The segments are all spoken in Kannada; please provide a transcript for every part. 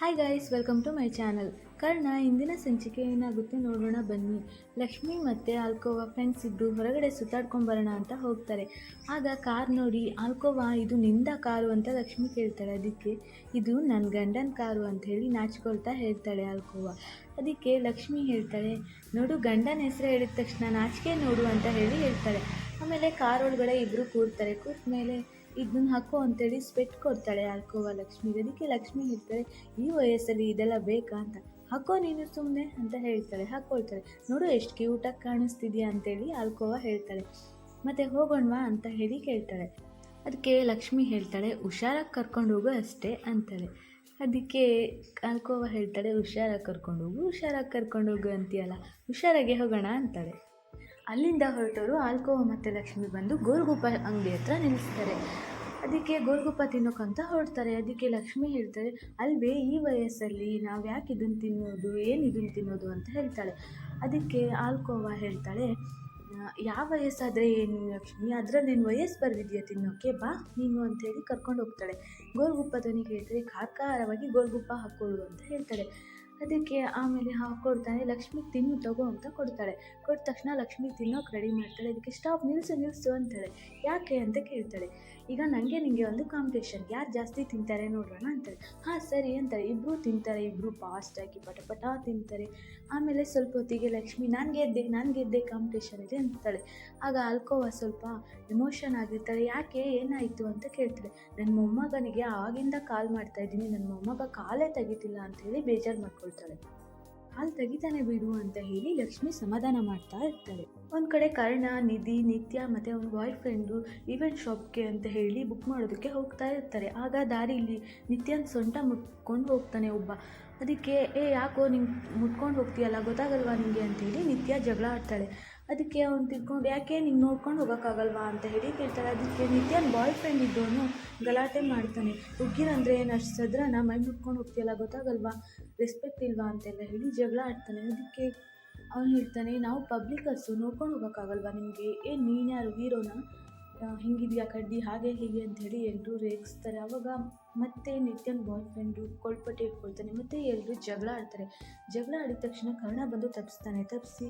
Hi guys welcome to my channel Karna, ಇಂದಿನ ಸಂಚಿಕೆ ಏನಾಗುತ್ತೆ ನೋಡೋಣ ಬನ್ನಿ. ಲಕ್ಷ್ಮಿ ಮತ್ತು ಆಲ್ಕೋವಾ ಫ್ರೆಂಡ್ಸ್ ಇಬ್ಬರು ಹೊರಗಡೆ ಸುತ್ತಾಡ್ಕೊಂಡು ಬರೋಣ ಅಂತ ಹೋಗ್ತಾರೆ. ಆಗ ಕಾರ್ ನೋಡಿ, ಆಲ್ಕೋವಾ, ಇದು ನಿಂದ ಕಾರು ಅಂತ ಲಕ್ಷ್ಮಿ ಕೇಳ್ತಾಳೆ. ಅದಕ್ಕೆ ಇದು ನನ್ನ ಗಂಡನ ಕಾರು ಅಂತ ಹೇಳಿ ನಾಚ್ಕೊಳ್ತಾ ಹೇಳ್ತಾಳೆ ಆಲ್ಕೋವಾ. ಅದಕ್ಕೆ ಲಕ್ಷ್ಮಿ ಹೇಳ್ತಾಳೆ, ನೋಡು, ಗಂಡನ ಹೆಸರು ಹೇಳಿದ ತಕ್ಷಣ ನಾಚಿಕೆ ನೋಡು ಅಂತ ಹೇಳಿ ಹೇಳ್ತಾಳೆ. ಆಮೇಲೆ ಕಾರ್ ಒಳಗಡೆ ಇಬ್ಬರು ಕೂರ್ತಾರೆ. ಕೂತ ಮೇಲೆ ಇದನ್ನ ಹಾಕೋ ಅಂತೇಳಿ ಸ್ಪೆಟ್ ಕೊಡ್ತಾಳೆ ಆಲ್ಕೋವಾ ಲಕ್ಷ್ಮಿಗೆ ಅದಕ್ಕೆ ಲಕ್ಷ್ಮಿ ಹೇಳ್ತಾಳೆ, ಈ ವಯಸ್ಸಲ್ಲಿ ಇದೆಲ್ಲ ಬೇಕಾ ಅಂತ? ಹಾಕೋ ನೀನು ಸುಮ್ಮನೆ ಅಂತ ಹೇಳ್ತಾಳೆ ಹಾಕ್ಕೊಳ್ತಾಳೆ ನೋಡು ಎಷ್ಟು ಕ್ಯೂಟಾಗಿ ಕಾಣಿಸ್ತಿದ್ಯಾ ಅಂತೇಳಿ ಆಲ್ಕೋವಾ ಹೇಳ್ತಾಳೆ. ಮತ್ತೆ ಹೋಗೋಣವಾ ಅಂತ ಹೇಳಿ ಕೇಳ್ತಾಳೆ. ಅದಕ್ಕೆ ಲಕ್ಷ್ಮಿ ಹೇಳ್ತಾಳೆ, ಹುಷಾರಾಗಿ ಕರ್ಕೊಂಡು ಹೋಗು ಅಷ್ಟೇ, ಅಂತಾಳೆ. ಅದಕ್ಕೆ ಆಲ್ಕೋವಾ ಹೇಳ್ತಾಳೆ, ಹುಷಾರಾಗಿ ಕರ್ಕೊಂಡು ಹೋಗು, ಹುಷಾರಾಗಿ ಕರ್ಕೊಂಡು ಹೋಗು ಅಂತೀಯಲ್ಲ, ಹುಷಾರಾಗೆ ಹೋಗೋಣ, ಅಂತಾಳೆ. ಅಲ್ಲಿಂದ ಹೊರಟವರು ಆಲ್ಕೋವ ಮತ್ತು ಲಕ್ಷ್ಮಿ ಬಂದು ಗೋಲ್ಗುಪ್ಪ ಅಂಗಡಿ ಹತ್ರ ನಿಲ್ಲಿಸ್ತಾರೆ. ಅದಕ್ಕೆ ಗೋರ್ಗುಪ್ಪ ತಿನ್ನೋಕ್ಕಂತ ಹೊರಡ್ತಾರೆ. ಅದಕ್ಕೆ ಲಕ್ಷ್ಮಿ ಹೇಳ್ತಾರೆ, ಅಲ್ವೇ, ಈ ವಯಸ್ಸಲ್ಲಿ ನಾವು ಯಾಕೆ ಇದನ್ನು ತಿನ್ನೋದು, ಏನು ಇದನ್ನು ತಿನ್ನೋದು ಅಂತ ಹೇಳ್ತಾಳೆ. ಅದಕ್ಕೆ ಆಲ್ಕೋವ ಹೇಳ್ತಾಳೆ ಯಾವ ವಯಸ್ಸಾದರೆ ಏನು ಲಕ್ಷ್ಮಿ? ಅದರಲ್ಲಿ ನಿನ್ನ ವಯಸ್ಸು ಬರೆದಿದೆಯಾ ತಿನ್ನೋಕ್ಕೆ ಬಾ, ನೀನು ಅಂತೇಳಿ ಕರ್ಕೊಂಡು ಹೋಗ್ತಾಳೆ. ಗೋಲ್ಗುಪ್ಪದವನಿಗೆ ಹೇಳ್ತಾರೆ ಖಾರವಾಗಿ ಗೋಲ್ಗುಪ್ಪ ಹಾಕ್ಕೊಳ್ಳು ಅಂತ ಹೇಳ್ತಾಳೆ. ಅದಕ್ಕೆ ಆಮೇಲೆ ಹಾಕ್ಕೊಡ್ತಾನೆ ಲಕ್ಷ್ಮಿ ತಿನ್ನು ತಗೋ ಅಂತ ಕೊಡ್ತಾಳೆ ಕೊಟ್ಟ ತಕ್ಷಣ ಲಕ್ಷ್ಮಿ ತಿನ್ನೋಕೆ ರೆಡಿ ಮಾಡ್ತಾಳೆ. ಅದಕ್ಕೆ ಸ್ಟಾಪ್ ನಿಲ್ಲಿಸು ನಿಲ್ಲಿಸು ಅಂತಾಳೆ. ಯಾಕೆ ಅಂತ ಕೇಳ್ತಾಳೆ. ಈಗ ನನಗೆ ನಿಮಗೆ ಒಂದು ಕಾಂಪಿಟೇಷನ್ ಯಾರು ಜಾಸ್ತಿ ತಿಂತಾರೆ ನೋಡೋಣ ಅಂತಾಳೆ. ಹಾಂ, ಸರಿ ಅಂತಾರೆ ಇಬ್ಬರು ತಿಂತಾರೆ ಇಬ್ಬರು ಫಾಸ್ಟಾಗಿ ಪಟ ಪಟ ತಿಂತಾರೆ. ಆಮೇಲೆ ಸ್ವಲ್ಪ ಹೊತ್ತಿಗೆ ಲಕ್ಷ್ಮಿ, ನಾನು ಗೆದ್ದೆ ನಾನು ಗೆದ್ದೆ ಕಾಂಪಿಟೇಷನ್ ಇದೆ ಅಂತಾಳೆ. ಆಗ ಅಲ್ಕೋವ ಸ್ವಲ್ಪ ಎಮೋಷನ್ ಆಗಿರ್ತಾಳೆ. ಯಾಕೆ, ಏನಾಯಿತು ಅಂತ ಕೇಳ್ತಾಳೆ. ನನ್ನ ಮೊಮ್ಮಗನಿಗೆ ಆಗಿಂದ ಕಾಲ್ ಮಾಡ್ತಾ ಇದ್ದೀನಿ. ನನ್ನ ಮೊಮ್ಮಗ ಕಾಲೇ ತೆಗಿತಿಲ್ಲ ಹೇಳಿ ಬೇಜಾರು ಮಾಡ್ಕೊಳ್ತಾಳೆ ಹಾಲು ತೆಗಿತಾನೆ ಬಿಡು ಅಂತ ಹೇಳಿ ಲಕ್ಷ್ಮಿ ಸಮಾಧಾನ ಮಾಡ್ತಾ ಇರ್ತಾಳೆ. ಒಂದು ಕಡೆ ಕರ್ಣ, ನಿಧಿ, ನಿತ್ಯ ಮತ್ತು ಅವ್ನ ಬಾಯ್ ಫ್ರೆಂಡು ಈವೆಂಟ್ ಶಾಪ್ಗೆ ಅಂತ ಹೇಳಿ ಬುಕ್ ಮಾಡೋದಕ್ಕೆ ಹೋಗ್ತಾ ಇರ್ತಾರೆ. ಆಗ ದಾರಿಲಿ ನಿತ್ಯನ ಸೊಂಟ ಮುಟ್ಕೊಂಡು ಹೋಗ್ತಾನೆ ಒಬ್ಬ. ಅದಕ್ಕೆ, ಏ, ಯಾಕೋ ನಿಂಗೆ ಮುಟ್ಕೊಂಡು ಹೋಗ್ತೀಯಲ್ಲ, ಗೊತ್ತಾಗಲ್ವಾ ನಿಮಗೆ ಅಂತೇಳಿ ನಿತ್ಯ ಜಗಳ ಆಡ್ತಾಳೆ. ಅದಕ್ಕೆ ಅವ್ನು ತಿಳ್ಕೊಂಡು, ಯಾಕೆ ನಿಂಗೆ ನೋಡ್ಕೊಂಡು ಹೋಗೋಕ್ಕಾಗಲ್ವಾ? ಅಂತ ಹೇಳಿ ಕೇಳ್ತಾರೆ ಅದಕ್ಕೆ ನಿತ್ಯನ್ ಬಾಯ್ ಫ್ರೆಂಡ್ ಇದ್ದವನು ಗಲಾಟೆ ಮಾಡ್ತಾನೆ. ಹುಡುಗಿರಂದ್ರೆ ಏನು? ಅಷ್ಟು ನಾ ಮೈ ಮುಟ್ಕೊಂಡು ಹೋಗ್ತಿಯಲ್ಲ, ಗೊತ್ತಾಗಲ್ವಾ? ರೆಸ್ಪೆಕ್ಟ್ ಇಲ್ವಾ? ಅಂತೆಲ್ಲ ಹೇಳಿ ಜಗಳ ಆಡ್ತಾನೆ. ಅದಕ್ಕೆ ಅವ್ನು ಹೇಳ್ತಾನೆ, ನಾವು ಪಬ್ಲಿಕರ್ಸು ನೋಡ್ಕೊಂಡು ಹೋಗೋಕ್ಕಾಗಲ್ವಾ ನಿಮಗೆ? ಏನು ನೀನು ಯಾರು? ಹೀರೋನ? ಹಿಂಗಿದೆಯಾ ಕಡ್ಡಿ? ಹಾಗೆ ಹೀಗೆ ಅಂತ ಹೇಳಿ ಎಲ್ಲರೂ ರೇಗಿಸ್ತಾರೆ. ಆವಾಗ ಮತ್ತೆ ನಿತ್ಯನ್ ಬಾಯ್ ಫ್ರೆಂಡು ಕೊಳ್ಪಟ್ಟೆ ಇಟ್ಕೊಳ್ತಾನೆ. ಮತ್ತು ಎಲ್ಲರೂ ಜಗಳ ಆಡ್ತಾರೆ. ಜಗಳ ಆಡಿದ ತಕ್ಷಣ ಕರ್ಣ ಬಂದು ತಪ್ಪಿಸ್ತಾನೆ ತಪ್ಪಿಸಿ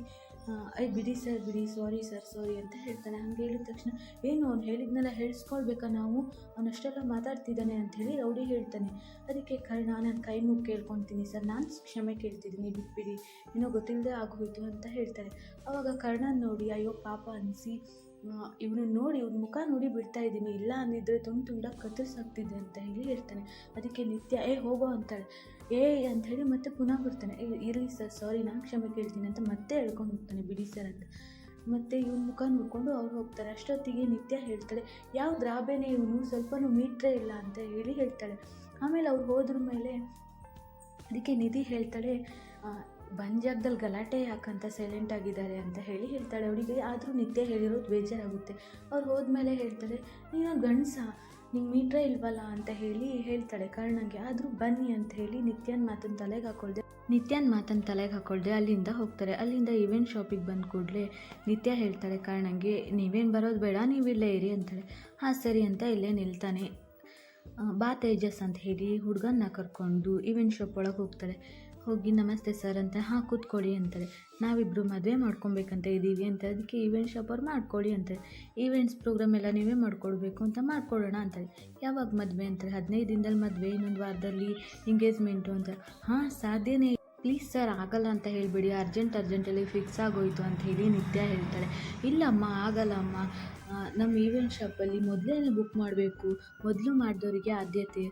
ಐ ಬಿಡಿ ಸರ್, ಬಿಡಿ, ಸಾರಿ ಸರ್, ಸಾರಿ ಅಂತ ಹೇಳ್ತಾನೆ. ಹಂಗೆ ಹೇಳಿದ ತಕ್ಷಣ, ಏನು ಅವ್ನು ಹೇಳಿದ್ನೆಲ್ಲ ಹೇಳಿಸ್ಕೊಳ್ಬೇಕಾ ನಾವು? ಅವನಷ್ಟೆಲ್ಲ ಮಾತಾಡ್ತಿದ್ದಾನೆ ಅಂತ ಹೇಳಿ ರೌಡಿ ಹೇಳ್ತಾನೆ. ಅದಕ್ಕೆ ಕರ್ಣ ನಾನು ಕೈ ಮುಗಿ ಕೇಳ್ಕೊತೀನಿ ಸರ್. ನಾನು ಕ್ಷಮೆ ಕೇಳ್ತಿದ್ದೀನಿ, ಬಿಟ್ಬಿಡಿ. ಏನೋ ಗೊತ್ತಿಲ್ಲದೆ ಆಗೋಯಿತು ಅಂತ ಹೇಳ್ತಾರೆ ಆವಾಗ ಕರ್ಣನ ನೋಡಿ, ಅಯ್ಯೋ ಪಾಪ ಅನಿಸಿ ಇವನು ನೋಡಿ, ಇವ್ನ ಮುಖ ನೋಡಿ ಬಿಡ್ತಾ ಇದ್ದೀನಿ. ಇಲ್ಲ ಅಂದಿದ್ರೆ ತುಂಬ ತುಂಡ ಕತ್ತರಿಸಾಗ್ತಿದೆ ಅಂತ ಹೇಳಿ ಹೇಳ್ತಾನೆ. ಅದಕ್ಕೆ ನಿತ್ಯ, ಏ ಹೋಗೋ ಅಂತಾಳೆ. ಏ ಅಂತ ಹೇಳಿ ಮತ್ತೆ ಪುನಃ ಬರ್ತಾನೆ. ಇರಲಿ ಸರ್ ಸಾರಿ ನಾನು ಕ್ಷಮೆ ಕೇಳ್ತೀನಿ ಅಂತ ಮತ್ತೆ ಹೇಳ್ಕೊಂಡು ಹೋಗ್ತಾನೆ ಬಿಡಿ ಸರ್ ಅಂತ. ಮತ್ತೆ ಇವ್ನ ಮುಖ ನೋಡಿಕೊಂಡು ಅವ್ರು ಹೋಗ್ತಾರೆ. ಅಷ್ಟೊತ್ತಿಗೆ ನಿತ್ಯ ಹೇಳ್ತಾಳೆ, ಯಾವ ದ್ರಾಬೇನೆ ಇವನು? ಸ್ವಲ್ಪನೂ ಮೀಟ್ರೇ ಇಲ್ಲ ಅಂತ ಹೇಳಿ ಹೇಳ್ತಾಳೆ. ಆಮೇಲೆ ಅವ್ರು ಹೋದ್ರ ಮೇಲೆ ಅದಕ್ಕೆ ನಿಧಿ ಹೇಳ್ತಾಳೆ ಬಂಜಾಗದಲ್ಲಿ ಗಲಾಟೆ ಯಾಕಂತ ಸೈಲೆಂಟ್ ಆಗಿದ್ದಾರೆ ಅಂತ ಹೇಳಿ ಹೇಳ್ತಾಳೆ. ಅವಳಿಗೆ ಆದರೂ ನಿತ್ಯ ಹೇಳಿರೋದು ಬೇಜಾರಾಗುತ್ತೆ. ಅವ್ರು ಹೋದ್ಮೇಲೆ ಹೇಳ್ತಾರೆ, ನೀನು ಗಂಡಸ? ನಿಂಗೆ ಮೀಟ್ರೇ ಇಲ್ವಲ್ಲ ಅಂತ ಹೇಳಿ ಹೇಳ್ತಾಳೆ ಕರ್ಣಂಗೆ. ಆದರೂ ಬನ್ನಿ ಅಂತ ಹೇಳಿ ನಿತ್ಯನ ಮಾತನ್ನು ತಲೆಗೆ ಹಾಕೊಳ್ದೆ. ನಿತ್ಯನ ಮಾತನ್ನು ತಲೆಗೆ ಹಾಕೊಳ್ದೆ ಅಲ್ಲಿಂದ ಹೋಗ್ತಾರೆ. ಅಲ್ಲಿಂದ ಇವೆಂಟ್ ಶಾಪಿಗೆ ಬಂದ ಕೂಡಲೇ ನಿತ್ಯ ಹೇಳ್ತಾಳೆ ಕರ್ಣಂಗೆ, ನೀವೇನು ಬರೋದು ಬೇಡ, ನೀವು ಇಲ್ಲೇ ಇರಿ ಅಂತಾಳೆ. ಹಾಂ, ಸರಿ ಅಂತ ಇಲ್ಲೇ ನಿಲ್ತಾನೆ. ಬಾ ತೇಜಸ್ ಅಂತ ಹೇಳಿ ಹುಡುಗನ್ನ ಕರ್ಕೊಂಡು ಇವೆಂಟ್ ಶಾಪ್ ಒಳಗೆ ಹೋಗ್ತಾಳೆ. ಹೋಗಿ ನಮಸ್ತೆ ಸರ್ ಅಂತ, ಹಾಂ ಕೂತ್ಕೊಳ್ಳಿ ಅಂತಾರೆ. ನಾವಿಬ್ಬರು ಮದುವೆ ಮಾಡ್ಕೊಬೇಕಂತ ಇದ್ದೀವಿ ಅಂತ, ಅದಕ್ಕೆ ಈವೆಂಟ್ ಶಾಪ್ ಅವ್ರು ಮಾಡ್ಕೊಳ್ಳಿ ಅಂತಾರೆ. ಈವೆಂಟ್ಸ್ ಪ್ರೋಗ್ರಾಮ್ ಎಲ್ಲ ನೀವೇ ಮಾಡ್ಕೊಳ್ಬೇಕು ಅಂತ ಮಾಡ್ಕೊಳ್ಳೋಣ ಅಂತಾರೆ. ಯಾವಾಗ ಮದುವೆ ಅಂತಾರೆ? ಹದಿನೈದು ದಿನದಲ್ಲಿ ಮದುವೆ, ಇನ್ನೊಂದು ವಾರದಲ್ಲಿ ಎಂಗೇಜ್ಮೆಂಟು ಅಂತ. ಹಾಂ, ಸಾಧ್ಯನೇ ಪ್ಲೀಸ್ ಸರ್, ಆಗಲ್ಲ ಅಂತ ಹೇಳಿಬಿಡಿ. ಅರ್ಜೆಂಟ್ ಅರ್ಜೆಂಟಲ್ಲಿ ಫಿಕ್ಸ್ ಆಗೋಯಿತು ಅಂತ ಹೇಳಿ ನಿತ್ಯ ಹೇಳ್ತಾಳೆ. ಇಲ್ಲಮ್ಮ, ಆಗಲ್ಲ ಅಮ್ಮ. ನಮ್ಮ ಈವೆಂಟ್ ಶಾಪಲ್ಲಿ ಮೊದಲೇ ಬುಕ್ ಮಾಡಬೇಕು. ಮೊದಲು ಮಾಡಿದವರಿಗೆ ಆದ್ಯತೆ.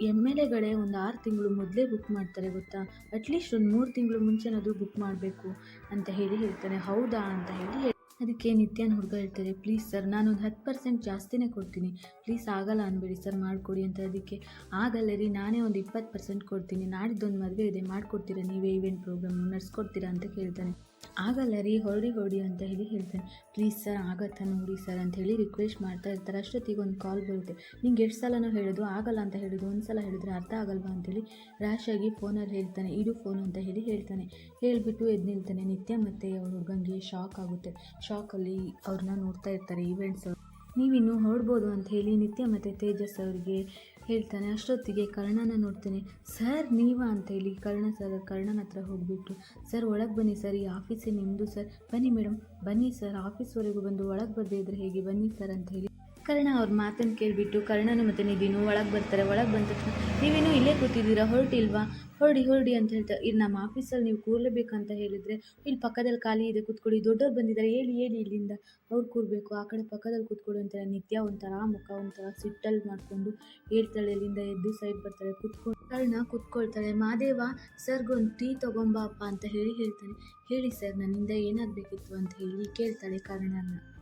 ಎಂ ಎಲ್ ಎಗಳೇ ಒಂದು ಆರು ತಿಂಗಳು ಮೊದಲೇ ಬುಕ್ ಮಾಡ್ತಾರೆ ಗೊತ್ತಾ? ಅಟ್ಲೀಸ್ಟ್ ಒಂದು ಮೂರು ತಿಂಗಳು ಮುಂಚೆನಾದರೂ ಬುಕ್ ಮಾಡಬೇಕು ಅಂತ ಹೇಳಿ ಹೇಳ್ತಾನೆ. ಹೌದಾ ಅಂತ ಹೇಳ್- ಅದಕ್ಕೆ ನಿತ್ಯಾನ ಹುಡುಗ ಹೇಳ್ತಾರೆ, ಪ್ಲೀಸ್ ಸರ್, ನಾನೊಂದು ಹತ್ತು ಪರ್ಸೆಂಟ್ ಜಾಸ್ತಿನೇ ಕೊಡ್ತೀನಿ. ಪ್ಲೀಸ್ ಆಗಲ್ಲ ಅನ್ಬೇಡಿ ಸರ್, ಮಾಡಿಕೊಡಿ ಅಂತ ಅದಕ್ಕೆ. ಆಗಲ್ಲ ರೀ ನಾನೇ ಒಂದು ಇಪ್ಪತ್ತು ಪರ್ಸೆಂಟ್ ಕೊಡ್ತೀನಿ. ನಾಡಿದ್ದೊಂದು ಮದುವೆ ಇದೆ, ಮಾಡಿಕೊಡ್ತೀರಾ ನೀವೇ ಈವೆಂಟ್ ಪ್ರೋಗ್ರಾಮ್ ನಡೆಸ್ಕೊಡ್ತೀರಾ ಅಂತ ಕೇಳ್ತಾನೆ. ಆಗಲ್ಲ ರೀ, ಹೊರಡಿ ಹೊರಡಿ ಅಂತ ಹೇಳಿ ಹೇಳ್ತಾನೆ. ಪ್ಲೀಸ್ ಸರ್ ಆಗತ್ತಾ ನೋಡಿ ಸರ್ ಅಂತ ಹೇಳಿ ರಿಕ್ವೆಸ್ಟ್ ಮಾಡ್ತಾ ಇರ್ತಾರೆ. ಅಷ್ಟೊತ್ತಿಗೆ ಒಂದು ಕಾಲ್ ಬರುತ್ತೆ. ನಿಂಗೆ ಎಷ್ಟು ಸಲನೂ ಹೇಳೋದು ಆಗಲ್ಲ ಅಂತ ಹೇಳೋದು ಒಂದು ಸಲ ಹೇಳಿದ್ರೆ ಅರ್ಥ ಆಗಲ್ವಾ? ಅಂತೇಳಿ ರ್ಯಾಶಾಗಿ ಫೋನಲ್ಲಿ ಹೇಳ್ತಾನೆ. ಇಡು ಫೋನ್ ಅಂತ ಹೇಳಿ ಹೇಳ್ತಾನೆ. ಹೇಳಿಬಿಟ್ಟು ಎದ್ದು ನಿಲ್ತಾನೆ. ನಿತ್ಯ ಮತ್ತು ಅವ್ರ ಹುಡುಗಂಗೆ ಶಾಕ್ ಆಗುತ್ತೆ. ಶಾಕಲ್ಲಿ ಅವ್ರನ್ನ ನೋಡ್ತಾ ಇರ್ತಾರೆ ಈವೆಂಟ್ಸ್ ನೀವಿನ್ನು ಹೊರಡ್ಬೋದು ಅಂತ ಹೇಳಿ ನಿತ್ಯ ಮತ್ತು ತೇಜಸ್ ಅವರಿಗೆ ಹೇಳ್ತಾನೆ, ಅಷ್ಟೊತ್ತಿಗೆ ಕರ್ಣನ ನೋಡ್ತೇನೆ. ಸರ್, ನೀವಾ ಅಂತ ಹೇಳಿ ಕರ್ಣ ಸರ್, ಕರ್ಣನ ಹತ್ರ ಹೋಗಿಬಿಟ್ಟು ಸರ್, ಒಳಗೆ ಬನ್ನಿ ಸರ್, ಈ ಆಫೀಸೇ ನಿಮ್ಮದು ಸರ್. ಬನ್ನಿ ಮೇಡಮ್ ಬನ್ನಿ ಸರ್, ಆಫೀಸ್ವರೆಗೂ ಬಂದು ಒಳಗೆ ಬರದೇ ಇದ್ರೆ ಹೇಗೆ? ಬನ್ನಿ ಸರ್ ಅಂತ ಹೇಳಿ ಕರ್ಣ ಅವ್ರ ಮಾತನ್ನು ಕೇಳಿಬಿಟ್ಟು, ಕರ್ಣನು ಮತ್ತು ನಿಧಿನು ಒಳಗೆ ಬರ್ತಾರೆ, ಒಳಗೆ ಬಂದ ತಕ್ಷಣ ನೀವೇನು ಇಲ್ಲೇ ಕೂತಿದ್ದೀರಾ, ಹೊರಟಿಲ್ವಾ? ಹೊರಡಿ ಹೊರಡಿ ಅಂತ ಹೇಳ್ತಾರೆ ಇಲ್ಲಿ ನಮ್ಮ ಆಫೀಸಲ್ಲಿ ನೀವು ಕೂರಲೇಬೇಕಂತ ಹೇಳಿದರೆ, ಇಲ್ಲಿ ಪಕ್ಕದಲ್ಲಿ ಖಾಲಿ ಇದೆ, ಕೂತ್ಕೊಳ್ಳಿ. ದೊಡ್ಡವ್ರು ಬಂದಿದ್ದಾರೆ, ಹೇಳಿ ಹೇಳಿ ಇಲ್ಲಿಂದ. ಅವ್ರು ಕೂರಬೇಕು, ಆ ಕಡೆ ಪಕ್ಕದಲ್ಲಿ ಕೂತ್ಕೊಳ್ಳಿ ಅಂತಾರೆ. ನಿತ್ಯ ಒಂಥರ ಮುಖ, ಒಂಥರ ಸಿಟ್ಟಲ್ಲಿ ಮಾಡಿಕೊಂಡು ಹೇಳ್ತಾಳೆ, ಇಲ್ಲಿಂದ ಎದ್ದು ಸೈಡ್ ಬರ್ತಾರೆ ಕೂತ್ಕೊಂಡು ಕರ್ಣ ಕೂತ್ಕೊಳ್ತಾಳೆ ಮಾದೇವ ಸರ್ಗೊಂದು ಟೀ ತೊಗೊಂಬಪ್ಪ ಅಂತ ಹೇಳಿ ಹೇಳ್ತಾನೆ. ಹೇಳಿ ಸರ್ ನನ್ನಿಂದ ಏನಾಗಬೇಕಿತ್ತು ಅಂತ ಹೇಳಿ ಕೇಳ್ತಾಳೆ ಕರ್ಣನ.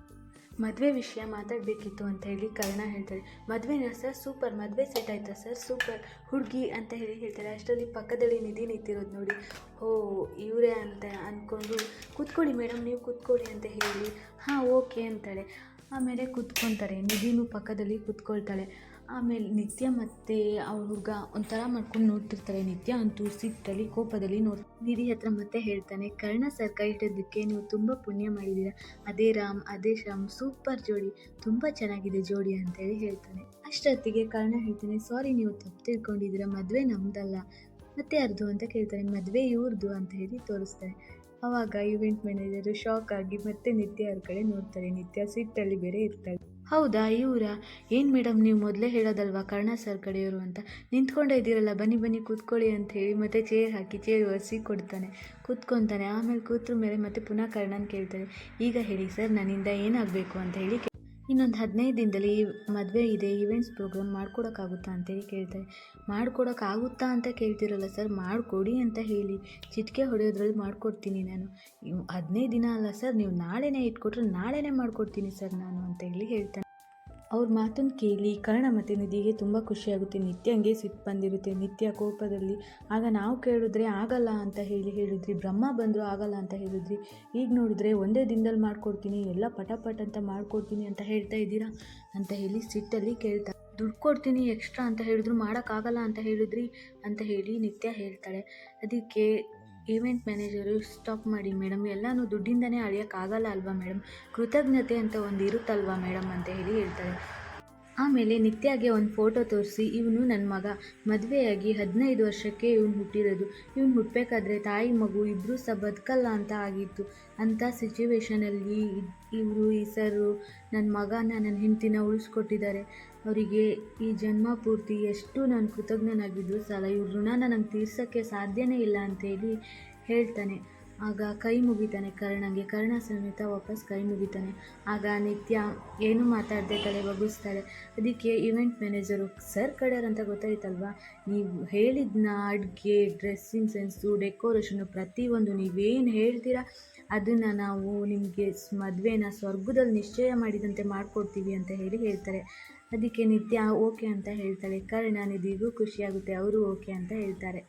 ಮದುವೆ ವಿಷಯ ಮಾತಾಡಬೇಕಿತ್ತು ಅಂತ ಹೇಳಿ ಕರ್ಣ ಹೇಳ್ತಾರೆ. ಮದುವೆನ ಸರ್? ಸೂಪರ್. ಮದುವೆ ಸೆಟ್ ಆಯ್ತಾ ಸರ್? ಸೂಪರ್. ಹುಡುಗಿ ಅಂತ ಹೇಳಿ ಹೇಳ್ತಾರೆ. ಅಷ್ಟರಲ್ಲಿ ಪಕ್ಕದಲ್ಲಿ ನಿಧಿ ನಿಂತಿರೋದು ನೋಡಿ. ಓ, ಇವರೇ ಅಂತ ಅಂದ್ಕೊಂಡು ಕೂತ್ಕೊಳ್ಳಿ ಮೇಡಮ್ ನೀವು ಕೂತ್ಕೊಳ್ಳಿ ಅಂತ ಹೇಳಿ. ಹಾಂ ಓಕೆ ಅಂತಾಳೆ ಆಮೇಲೆ ಕೂತ್ಕೊತಾರೆ. ನಿಧಿನೂ ಪಕ್ಕದಲ್ಲಿ ಕೂತ್ಕೊಳ್ತಾಳೆ. ಆಮೇಲೆ ನಿತ್ಯ ಮತ್ತೆ ಅವ್ರ ಹುಡುಗ ಒಂಥರ ಮಾಡ್ಕೊಂಡು ನೋಡ್ತಿರ್ತಾರೆ. ನಿತ್ಯ ಅಂತೂ ಸಿಟ್ಟಲ್ಲಿ, ಕೋಪದಲ್ಲಿ ನೋಡ್ ನಿಧಿ ಹತ್ರ ಮತ್ತೆ ಹೇಳ್ತಾನೆ, ಕರ್ಣ ಸರ್ ಕೈ ಹಿಡಿದಕ್ಕೆ ನೀವು ತುಂಬ ಪುಣ್ಯ ಮಾಡಿದ್ದೀರಾ. ಅದೇ ರಾಮ್, ಅದೇ ಶ್ಯಾಮ್, ಸೂಪರ್ ಜೋಡಿ, ತುಂಬ ಚೆನ್ನಾಗಿದೆ ಜೋಡಿ ಅಂತೇಳಿ ಹೇಳ್ತಾನೆ. ಅಷ್ಟೊತ್ತಿಗೆ ಕರ್ಣ ಹೇಳ್ತಾನೆ, ಸಾರಿ ನೀವು ತಪ್ಪು ತಿಳ್ಕೊಂಡಿದ್ದೀರಾ, ಮದುವೆ ನಮ್ದಲ್ಲ. ಮತ್ತೆ ಅರ್ಧ ಅಂತ ಕೇಳ್ತಾನೆ, ಮದುವೆ ಇವ್ರದ್ದು ಅಂತ ಹೇಳಿ ತೋರಿಸ್ತಾರೆ. ಅವಾಗ ಇವೆಂಟ್ ಮ್ಯಾನೇಜರು ಶಾಕ್ ಆಗಿ ಮತ್ತೆ ನಿತ್ಯ ಅವ್ರ ಕಡೆ ನೋಡ್ತಾರೆ. ನಿತ್ಯ ಸಿಟ್ಟಲ್ಲಿ ಬೇರೆ ಇರ್ತಾಳೆ. ಹೌದಾ, ಇವರ? ಏನು ಮೇಡಮ್, ನೀವು ಮೊದಲೇ ಹೇಳೋದಲ್ವಾ ಕರ್ಣ ಸರ್ ಕಡೆಯವರು ಅಂತ? ನಿಂತ್ಕೊಂಡೇ ಇದ್ದೀರಲ್ಲ, ಬನ್ನಿ ಬನ್ನಿ, ಕೂತ್ಕೊಳ್ಳಿ ಅಂತ ಹೇಳಿ ಮತ್ತೆ ಚೇರ್ ಹಾಕಿ ಚೇರ್ ಒರೆಸಿ ಕೊಡ್ತಾನೆ. ಕೂತ್ಕೊತಾನೆ. ಆಮೇಲೆ ಕೂತ್ರ ಮೇಲೆ ಮತ್ತೆ ಪುನಃ ಕರ್ಣನ ಕೇಳ್ತಾನೆ. ಈಗ ಹೇಳಿ ಸರ್, ನನ್ನಿಂದ ಏನಾಗಬೇಕು ಅಂತ ಹೇಳಿ ಇನ್ನೊಂದು ಹದಿನೈದು ದಿನದಲ್ಲಿ ಮದುವೆ ಇದೆ ಈವೆಂಟ್ಸ್ ಪ್ರೋಗ್ರಾಮ್ ಮಾಡ್ಕೊಡೋಕ್ಕಾಗುತ್ತಾ ಅಂತೇಳಿ ಕೇಳ್ತಾರೆ. ಮಾಡ್ಕೊಡೋಕ್ಕಾಗುತ್ತಾ ಅಂತ ಕೇಳ್ತಿರಲ್ಲ ಸರ್, ಮಾಡಿಕೊಡಿ ಅಂತ ಹೇಳಿ. ಚಿಟಿಕೆ ಹೊಡೆಯೋದ್ರಲ್ಲಿ ಮಾಡಿಕೊಡ್ತೀನಿ ನಾನು. ಹದಿನೈದು ದಿನ ಅಲ್ಲ ಸರ್, ನೀವು ನಾಳೆನೇ ಇಟ್ಕೊಟ್ರೆ ನಾಳೆನೇ ಮಾಡಿಕೊಡ್ತೀನಿ ಸರ್ ನಾನು ಅಂತ ಹೇಳಿ ಹೇಳ್ತಾನೆ ಅವ್ರ ಮಾತನ್ನು ಕೇಳಿ ಕರ್ಣ ಮತ್ತು ನಿಧಿಗೆ ತುಂಬ ಖುಷಿಯಾಗುತ್ತೆ. ನಿತ್ಯ ಹಂಗೆ ಸಿಟ್ಟು ಬಂದಿರುತ್ತೆ. ನಿತ್ಯ ಕೋಪದಲ್ಲಿ. ಆಗ ನಾವು ಕೇಳಿದ್ರೆ ಆಗಲ್ಲ ಅಂತ ಹೇಳಿ ಹೇಳಿದ್ರಿ. ಬ್ರಹ್ಮ ಬಂದರೂ ಆಗಲ್ಲ ಅಂತ ಹೇಳಿದ್ರಿ. ಈಗ ನೋಡಿದ್ರೆ ಒಂದೇ ದಿನದಲ್ಲಿ ಮಾಡ್ಕೊಡ್ತೀನಿ. ಎಲ್ಲ ಪಟಪಟ್ ಅಂತ ಮಾಡ್ಕೊಡ್ತೀನಿ ಅಂತ ಹೇಳ್ತಾ ಇದ್ದೀರಾ? ಅಂತ ಹೇಳಿ ಸಿಟ್ಟಲ್ಲಿ ಕೇಳ್ತಾರೆ ದುಡ್ಡು ಕೊಡ್ತೀನಿ ಎಕ್ಸ್ಟ್ರಾ ಅಂತ ಹೇಳಿದ್ರು. ಮಾಡೋಕ್ಕಾಗಲ್ಲ ಅಂತ ಹೇಳಿದ್ರಿ ಅಂತ ಹೇಳಿ ನಿತ್ಯ ಹೇಳ್ತಾಳೆ. ಅದಕ್ಕೆ ಈವೆಂಟ್ ಮ್ಯಾನೇಜರು ಸ್ಟಾಪ್ ಮಾಡಿ ಮೇಡಮ್ ಎಲ್ಲನೂ ದುಡ್ಡಿಂದನೇ ಅಳಿಯೋಕ್ಕಾಗಲ್ಲ ಅಲ್ವಾ ಮೇಡಮ್ ಕೃತಜ್ಞತೆ ಅಂತ ಒಂದು ಇರುತ್ತಲ್ವಾ ಮೇಡಮ್ ಅಂತ ಹೇಳಿ ಹೇಳ್ತಾರೆ. ಆಮೇಲೆ ನಿತ್ಯಾಗೆ ಒಂದು ಫೋಟೋ ತೋರಿಸಿ, ಇವನು ನನ್ನ ಮಗ. ಮದುವೆಯಾಗಿ ಹದಿನೈದು ವರ್ಷಕ್ಕೆ ಇವನು ಹುಟ್ಟಿರೋದು. ಇವನು ಹುಟ್ಟಬೇಕಾದ್ರೆ ತಾಯಿ, ಮಗು ಇಬ್ಬರೂ ಸಹ ಬದುಕಲ್ಲ ಅಂತ ಆಗಿತ್ತು. ಅಂಥ ಸಿಚುವೇಶನಲ್ಲಿ ಇವರು, ಈ ಸರು ನನ್ನ ಮಗನ ನನ್ನ ಹೆಂಡತಿನ ಉಳಿಸ್ಕೊಟ್ಟಿದ್ದಾರೆ. ಅವರಿಗೆ ಈ ಜನ್ಮ ಪೂರ್ತಿ ಎಷ್ಟು ನಾನು ಕೃತಜ್ಞನಾಗಿದ್ದು ಸಲ, ಇವ್ರ ಋಣನ ನಂಗೆ ತೀರ್ಸೋಕ್ಕೆ ಸಾಧ್ಯನೇ ಇಲ್ಲ ಅಂತೇಳಿ ಹೇಳ್ತಾನೆ. ಆಗ ಕೈ ಮುಗಿತಾನೆ ಕರ್ಣಗೆ. ಕರ್ಣ ಸಮೇತ ವಾಪಸ್ ಕೈ ಮುಗಿತಾನೆ. ಆಗ ನಿತ್ಯ ಏನು ಮಾತಾಡದೆ ತಲೆ ಬಗ್ಗಿಸ್ತಾಳೆ. ಅದಕ್ಕೆ ಇವೆಂಟ್ ಮ್ಯಾನೇಜರು ಸರ್ ಕಡೆಯರ್ ಅಂತ ಗೊತ್ತಾಯ್ತಲ್ವಾ? ನೀವು ಹೇಳಿದ್ನ ಅಡುಗೆ ಡ್ರೆಸ್ಸಿಂಗ್ ಸೆನ್ಸು ಡೆಕೋರೇಷನು ಪ್ರತಿಯೊಂದು ನೀವೇನು ಹೇಳ್ತೀರಾ? ಅದನ್ನು ನಾವು ನಿಮಗೆ ಮದುವೆನ ಸ್ವರ್ಗದಲ್ಲಿ ನಿಶ್ಚಯ ಮಾಡಿದಂತೆ ಮಾಡಿಕೊಡ್ತೀವಿ ಅಂತ ಹೇಳಿ ಹೇಳ್ತಾರೆ. ಅದಕ್ಕೆ ನಿತ್ಯ ಓಕೆ ಅಂತ ಹೇಳ್ತಾಳೆ. ಕರ್ಣ ನಿಧಿಗೂ ಖುಷಿಯಾಗುತ್ತೆ. ಅವರು ಓಕೆ ಅಂತ ಹೇಳ್ತಾರೆ.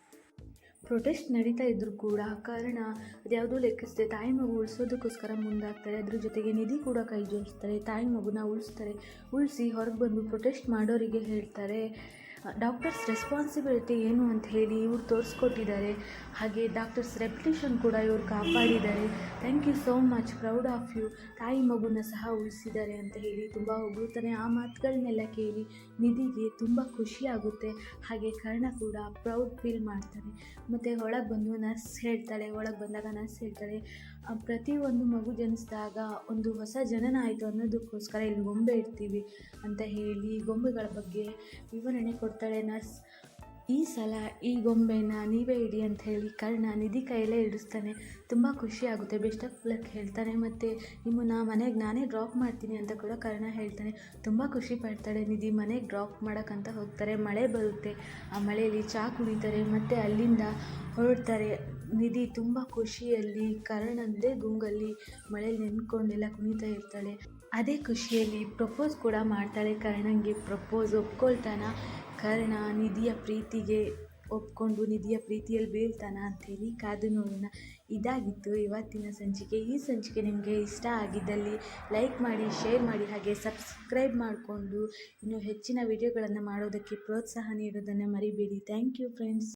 ಪ್ರೊಟೆಸ್ಟ್ ನಡೀತಾ ಇದ್ದರೂ ಕೂಡ ಕಾರಣ ಅದ್ಯಾವುದೂ ಲೆಕ್ಕಿಸದೆ ತಾಯಿ ಮಗು ಉಳಿಸೋದಕ್ಕೋಸ್ಕರ ಮುಂದಾಗ್ತಾರೆ. ಅದ್ರ ಜೊತೆಗೆ ನಿಧಿ ಕೂಡ ಕೈ ಜೋಡಿಸ್ತಾರೆ. ತಾಯಿ ಮಗುನ ಉಳಿಸ್ತಾರೆ. ಉಳಿಸಿ ಹೊರಗೆ ಬಂದು ಪ್ರೊಟೆಸ್ಟ್ ಮಾಡೋರಿಗೆ ಹೇಳ್ತಾರೆ. ಡಾಕ್ಟರ್ಸ್ ರೆಸ್ಪಾನ್ಸಿಬಿಲಿಟಿ ಏನು ಅಂತ ಹೇಳಿ ಇವ್ರು ತೋರಿಸ್ಕೊಟ್ಟಿದ್ದಾರೆ. ಹಾಗೆ ಡಾಕ್ಟರ್ಸ್ ರೆಪ್ಯುಟೇಷನ್ ಕೂಡ ಇವ್ರು ಕಾಪಾಡಿದ್ದಾರೆ. Thank you so much proud of you ತಾಯಿ ಮಗುನ ಸಹ ಉಳಿಸಿದ್ದಾರೆ ಅಂತ ಹೇಳಿ ತುಂಬ ಹೊಗಳ್ತಾನೆ ಆ ಮಾತುಗಳನ್ನೆಲ್ಲ ಕೇಳಿ ನಿಧಿಗೆ ತುಂಬ ಖುಷಿಯಾಗುತ್ತೆ ಹಾಗೆ ಕರ್ಣ ಕೂಡ ಪ್ರೌಡ್ ಫೀಲ್ ಮಾಡ್ತಾನೆ. ಮತ್ತು ಒಳಗೆ ಬಂದು ನರ್ಸ್ ಹೇಳ್ತಾಳೆ. ಒಳಗೆ ಬಂದಾಗ ನರ್ಸ್ ಹೇಳ್ತಾಳೆ ಆ, ಒಂದು ಮಗು ಜನಿಸಿದಾಗ ಒಂದು ಹೊಸ ಜನನ ಆಯಿತು ಅನ್ನೋದಕ್ಕೋಸ್ಕರ ಇಲ್ಲಿ ಗೊಂಬೆ ಇಡ್ತೀವಿ ಅಂತ ಹೇಳಿ ಗೊಂಬೆಗಳ ಬಗ್ಗೆ ವಿವರಣೆ ಕೊಡ್ತಾಳೆ ನರ್ಸ್. ಈ ಸಲ ಈ ಗೊಂಬೆನ ನೀವೇ ಇಡಿ ಅಂತ ಹೇಳಿ ಕರ್ಣ ನಿಧಿ ಕೈಯಲ್ಲೇ ಇಡಿಸ್ತಾನೆ. ತುಂಬ ಖುಷಿ ಆಗುತ್ತೆ. ಬೆಸ್ಟ್ ಆಫ್ ಲಕ್ ಹೇಳ್ತಾನೆ ಮತ್ತು ನಿಮ್ಮನ್ನು ಮನೆಗೆ ನಾನೇ ಡ್ರಾಪ್ ಮಾಡ್ತೀನಿ ಅಂತ ಕೂಡ ಕರ್ಣ ಹೇಳ್ತಾನೆ. ತುಂಬ ಖುಷಿ ಪಡ್ತಾಳೆ ನಿಧಿ ಮನೆಗೆ ಡ್ರಾಪ್ ಮಾಡೋಕ್ಕಂತ ಹೋಗ್ತಾರೆ. ಮಳೆ ಬರುತ್ತೆ. ಆ ಮಳೆಯಲ್ಲಿ ಚಹಾ ಕುಡಿತಾರೆ ಮತ್ತು ಅಲ್ಲಿಂದ ಹೊರಡ್ತಾರೆ. ನಿಧಿ ತುಂಬ ಖುಷಿಯಲ್ಲಿ ಕರ್ಣಂದೇ ಗುಂಗಲ್ಲಿ ಮಳೇಲಿ ನೆನ್ಕೊಂಡೆಲ್ಲ ಕುಣಿತಾ ಇರ್ತಾಳೆ. ಅದೇ ಖುಷಿಯಲ್ಲಿ ಪ್ರಪೋಸ್ ಕೂಡ ಮಾಡ್ತಾಳೆ. ಕರ್ಣಂಗೆ ಪ್ರಪೋಸ್ ಒಪ್ಕೊಳ್ತಾನ. ಕರ್ಣ ನಿಧಿಯ ಪ್ರೀತಿಗೆ ಒಪ್ಕೊಂಡು ನಿಧಿಯ ಪ್ರೀತಿಯಲ್ಲಿ ಬೀಳ್ತಾನ ಅಂಥೇಳಿ ಕಾದು ನೋಡೋಣ. ಇದಾಗಿತ್ತು ಇವತ್ತಿನ ಸಂಚಿಕೆ. ಈ ಸಂಚಿಕೆ ನಿಮಗೆ ಇಷ್ಟ ಆಗಿದ್ದಲ್ಲಿ ಲೈಕ್ ಮಾಡಿ, ಶೇರ್ ಮಾಡಿ, ಹಾಗೆ ಸಬ್ಸ್ಕ್ರೈಬ್ ಮಾಡಿಕೊಂಡು ಇನ್ನೂ ಹೆಚ್ಚಿನ ವಿಡಿಯೋಗಳನ್ನು ಮಾಡೋದಕ್ಕೆ ಪ್ರೋತ್ಸಾಹ ನೀಡೋದನ್ನು ಮರಿಬೇಡಿ. Thank you friends.